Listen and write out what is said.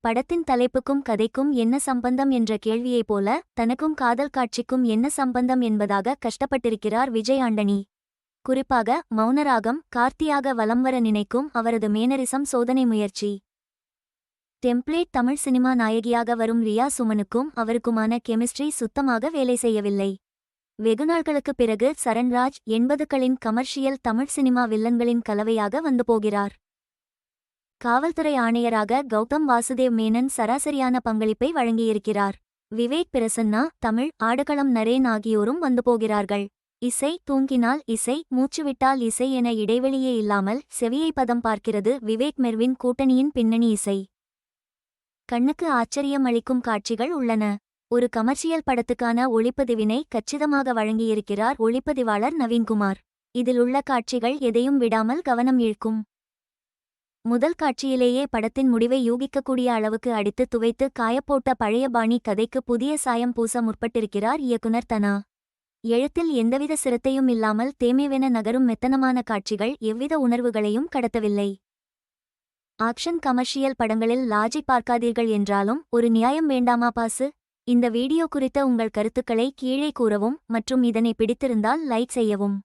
படத்தின் தலைப்புக்கும் கதைக்கும் என்ன சம்பந்தம் என்ற கேள்வியைப் போல தனக்கும் காதல் காட்சிக்கும் என்ன சம்பந்தம் என்பதாக கஷ்டப்பட்டிருக்கிறார் விஜய் ஆண்டனி குறிப்பாக மௌனராகம் கார்த்தியாக வலம் வர நினைக்கும் அவரது மேனரிசம் சோதனை முயற்சி. டெம்ப்ளேட் தமிழ் சினிமா நாயகியாக வரும் ரியா சுமனுக்கும் அவருக்குமான கெமிஸ்ட்ரி சுத்தமாக வேலை செய்யவில்லை. வெகுநாள்களுக்குப் பிறகு சரண்ராஜ் எண்பதுகளின் கமர்ஷியல் தமிழ் சினிமா வில்லன்களின் கலவையாக வந்து போகிறார். காவல்துறை ஆணையராக கௌதம் வாசுதேவ் மேனன் சராசரியான பங்களிப்பை வழங்கியிருக்கிறார். விவேக் பிரசன்னா தமிழ் ஆடுகளம் நரேன் ஆகியோரும் வந்து போகிறார்கள். இசை தூங்கினால் இசை மூச்சுவிட்டால் இசை என இடைவெளியே இல்லாமல் செவியை பதம் பார்க்கிறது விவேக் மெர்வின் கூட்டணியின் பின்னணி இசை. கண்ணுக்கு ஆச்சரியம் அளிக்கும் காட்சிகள் உள்ளன. ஒரு கமர்ஷியல் படத்துக்கான ஒளிப்பதிவினை கச்சிதமாக வழங்கியிருக்கிறார் ஒளிப்பதிவாளர் நவீன்குமார். இதில் உள்ள காட்சிகள் எதையும் விடாமல் கவனம் ஈழ்க்கும் முதல் காட்சியிலேயே படத்தின் முடிவை யூகிக்கக்கூடிய அளவுக்கு அடித்து துவைத்து காயப்போட்ட பழைய பாணி கதைக்கு புதிய சாயம் பூச முற்பட்டிருக்கிறார் இயக்குனர் தனா. எழுத்தில் எந்தவித சிரத்தையும் இல்லாமல் தேமேவென நகரும் மெத்தனமான காட்சிகள் எவ்வித உணர்வுகளையும் கடத்தவில்லை. ஆக்ஷன் கமர்ஷியல் படங்களில் லாஜி பார்க்காதீர்கள் என்றாலும் ஒரு நியாயம் வேண்டாமா பாசு? இந்த வீடியோ குறித்த உங்கள் கருத்துக்களை கீழே கூறவும் மற்றும் இதனை பிடித்திருந்தால் லைக் செய்யவும்.